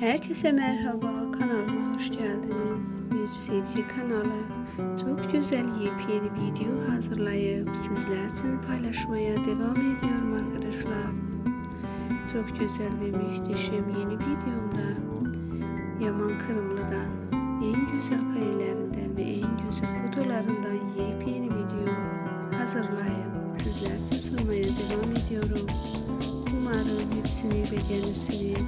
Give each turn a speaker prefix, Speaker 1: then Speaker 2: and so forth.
Speaker 1: Herkese merhaba, kanalıma hoş geldiniz. Bir sevgi kanalı. Çok güzel yepyeni video hazırlayıp sizler için paylaşmaya devam ediyorum arkadaşlar. Çok güzel ve muhteşem yeni videomda Yaman Kırımlı'dan en güzel karelerinden ve en güzel fotolarından yepyeni video hazırlayıp sizler için sunmaya devam ediyorum. Umarım hepsini beğenirsiniz.